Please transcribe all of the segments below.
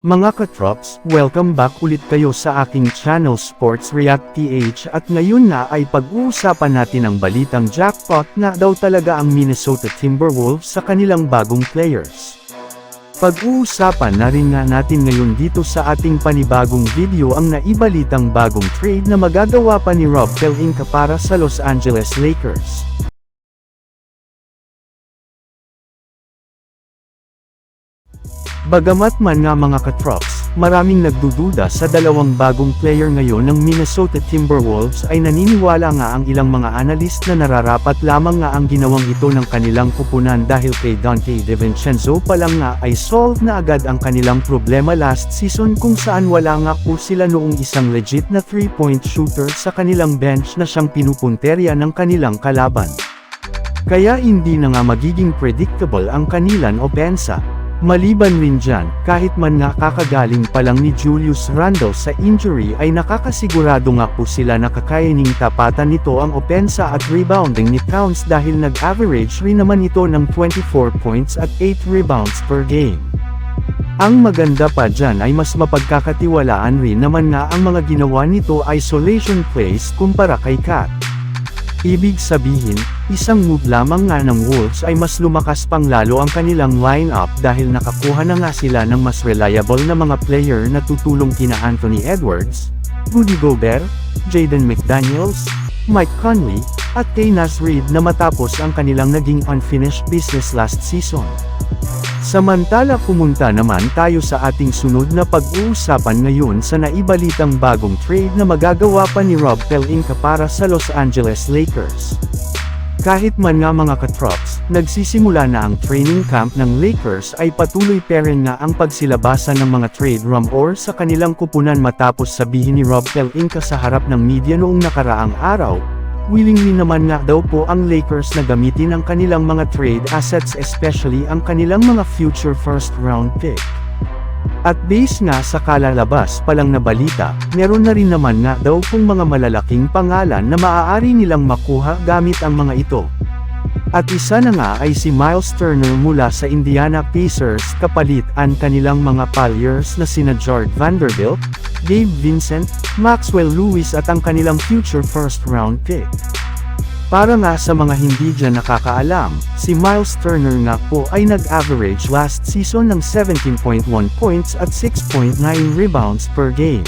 Mga katrops, welcome back ulit kayo sa aking channel Sports React PH at ngayon na ay pag-uusapan natin ang balitang jackpot na daw talaga ang Minnesota Timberwolves sa kanilang bagong players. Pag-uusapan na rin nga natin ngayon dito sa ating panibagong video ang naibalitang bagong trade na magagawa pa ni Rob Pelinka para sa Los Angeles Lakers. Bagamat man nga mga katrops, maraming nagdududa sa dalawang bagong player ngayon ng Minnesota Timberwolves ay naniniwala nga ang ilang mga analyst na nararapat lamang nga ang ginawang ito ng kanilang kupunan dahil kay Dante DiVincenzo pa lang nga ay solve na agad ang kanilang problema last season kung saan wala nga po sila noong isang legit na 3-point shooter sa kanilang bench na siyang pinupunterya ng kanilang kalaban. Kaya hindi na nga magiging predictable ang kanilang opensa. Maliban rin dyan, kahit man nga kakagaling pa lang ni Julius Randle sa injury ay nakakasigurado nga po sila na kakayaning tapatan nito ang opensa at rebounding ni Towns dahil nag-average rin naman ito ng 24 points at 8 rebounds per game. Ang maganda pa dyan ay mas mapagkakatiwalaan rin naman nga ang mga ginawa nito isolation plays kumpara kay Kat. Ibig sabihin, isang move lamang nga ng Wolves ay mas lumakas pang lalo ang kanilang lineup dahil nakakuha na nga sila ng mas reliable na mga player na tutulong kina Anthony Edwards, Rudy Gobert, Jaden McDaniels, Mike Conley, at kay Nas Reed na matapos ang kanilang naging unfinished business last season. Samantala pumunta naman tayo sa ating sunod na pag-uusapan ngayon sa naibalitang bagong trade na magagawa pa ni Rob Pelinka para sa Los Angeles Lakers. Kahit man nga mga katrops, nagsisimula na ang training camp ng Lakers ay patuloy pa rin nga ang pagsilabasan ng mga trade rumor sa kanilang kupunan matapos sabihin ni Rob Pelinka sa harap ng media noong nakaraang araw, Willingly naman nga daw po ang Lakers na gamitin ang kanilang mga trade assets especially ang kanilang mga future first round pick. At base nga sa kalalabas pa lang na balita, meron na rin naman nga daw pong mga malalaking pangalan na maaari nilang makuha gamit ang mga ito. At isa na nga ay si Miles Turner mula sa Indiana Pacers kapalit ang kanilang mga palyers na sina Jared Vanderbilt, Gabe Vincent, Maxwell Lewis at ang kanilang future first round pick. Para nga sa mga hindi dyan nakakaalam, si Miles Turner nga po ay nag-average last season ng 17.1 points at 6.9 rebounds per game.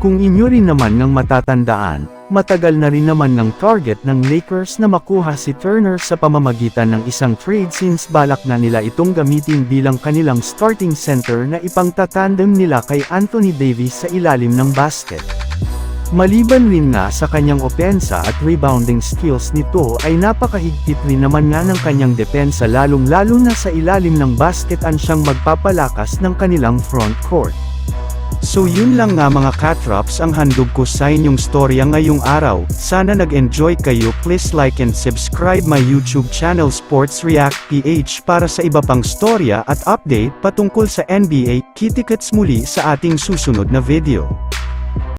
Kung inyo rin naman ng matatandaan, matagal na rin naman ng target ng Lakers na makuha si Turner sa pamamagitan ng isang trade since balak na nila itong gamitin bilang kanilang starting center na ipangtatandem nila kay Anthony Davis sa ilalim ng basket. Maliban rin nga sa kanyang opensa at rebounding skills nito ay napakahigpit rin naman nga ng kanyang depensa lalong-lalo na sa ilalim ng basket ang siyang magpapalakas ng kanilang front court. So yun lang nga mga katrops ang handog ko sa inyong storya ngayong araw, sana nag-enjoy kayo please like and subscribe my YouTube channel Sports React PH para sa iba pang storya at update patungkol sa NBA, kitikets muli sa ating susunod na video.